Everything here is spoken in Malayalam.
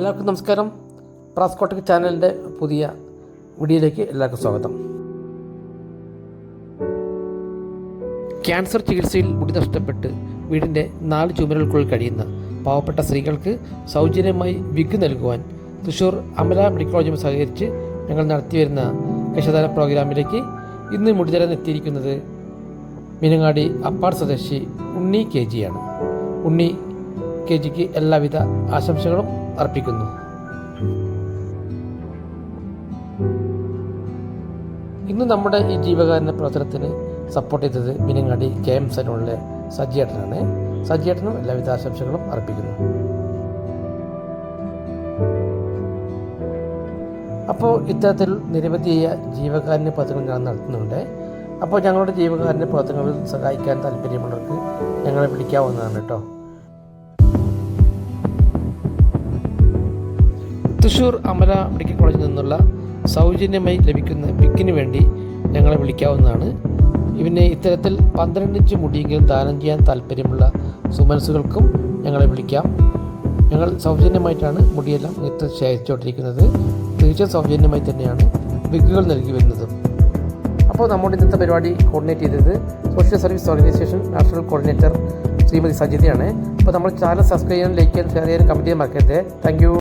എല്ലാവർക്കും നമസ്കാരം. പ്രാസ്കോട്ടിക് ചാനലിന്റെ പുതിയ വീഡിയോയിലേക്ക് എല്ലാവർക്കും സ്വാഗതം. ക്യാൻസർ ചികിത്സയിൽ മുടി നഷ്ടപ്പെട്ട് വീടിന്റെ നാല് ചുമരുകൾക്കുള്ളിൽ കഴിയുന്ന പാവപ്പെട്ട സ്ത്രീകൾക്ക് സൗജന്യമായി വിഗ് നൽകുവാൻ തൃശ്ശൂർ അമല മെഡിക്കൽ കോളേജുമായി സഹകരിച്ച് ഞങ്ങൾ നടത്തിവരുന്ന യശദാന പ്രോഗ്രാമിലേക്ക് ഇന്ന് മുടി തരാൻ എത്തിയിരിക്കുന്നത് മീനങ്ങാടി അപ്പാട് സ്വദേശി ഉണ്ണി കെ ജിയാണ് ഉണ്ണി കെ ജിക്ക് എല്ലാവിധ ആശംസകളും അർപ്പിക്കുന്നു. ഇന്ന് നമ്മുടെ ഈ ജീവകാരുണ്യ പ്രവർത്തനത്തിന് സപ്പോർട്ട് ചെയ്തത് മീനങ്ങാടി കെ എം സനോളിലെ സജിയേട്ടനാണ് സജിയേട്ടനും എല്ലാവിധ ആശംസകളും അർപ്പിക്കുന്നു. അപ്പോൾ ഇത്തരത്തിൽ നിരവധിയായ ജീവകാരുണ്യ പ്രവർത്തനങ്ങൾ ഞാൻ നടത്തുന്നുണ്ട്. അപ്പോൾ ഞങ്ങളുടെ ജീവകാരുണ്യ പ്രവർത്തനങ്ങളിൽ സഹായിക്കാൻ താല്പര്യമുള്ളവർക്ക് ഞങ്ങളെ വിളിക്കാവുന്നതാണ് കേട്ടോ. തൃശ്ശൂർ അമല മെഡിക്കൽ കോളേജിൽ നിന്നുള്ള സൗജന്യമായി ലഭിക്കുന്ന പിക്കിന് വേണ്ടി ഞങ്ങളെ വിളിക്കാവുന്നതാണ്. ഇവന് ഇത്തരത്തിൽ പന്ത്രണ്ട് ഇഞ്ച് മുടിയെങ്കിലും ദാനം ചെയ്യാൻ താല്പര്യമുള്ള സുമനസുകൾക്കും ഞങ്ങളെ വിളിക്കാം. ഞങ്ങൾ സൗജന്യമായിട്ടാണ് മുടിയെല്ലാം ഇത്ര ശേഖരിച്ചുകൊണ്ടിരിക്കുന്നത്. തീർച്ചയായും സൗജന്യമായി തന്നെയാണ് വിഗുകൾ നൽകി വരുന്നത്. അപ്പോൾ നമ്മുടെ ഇന്നത്തെ പരിപാടി കോർഡിനേറ്റ് ചെയ്തത് social service organisation national coordinator Shrimati സജിതയാണ്. അപ്പോൾ നമ്മൾ ചാനൽ സബ്സ്ക്രൈബ് ചെയ്യാൻ ലൈക്ക് ചെയ്യാൻ ഷെയർ ചെയ്യാൻ കമന്റ് ചെയ്യാൻ മറക്കരുത്. താങ്ക്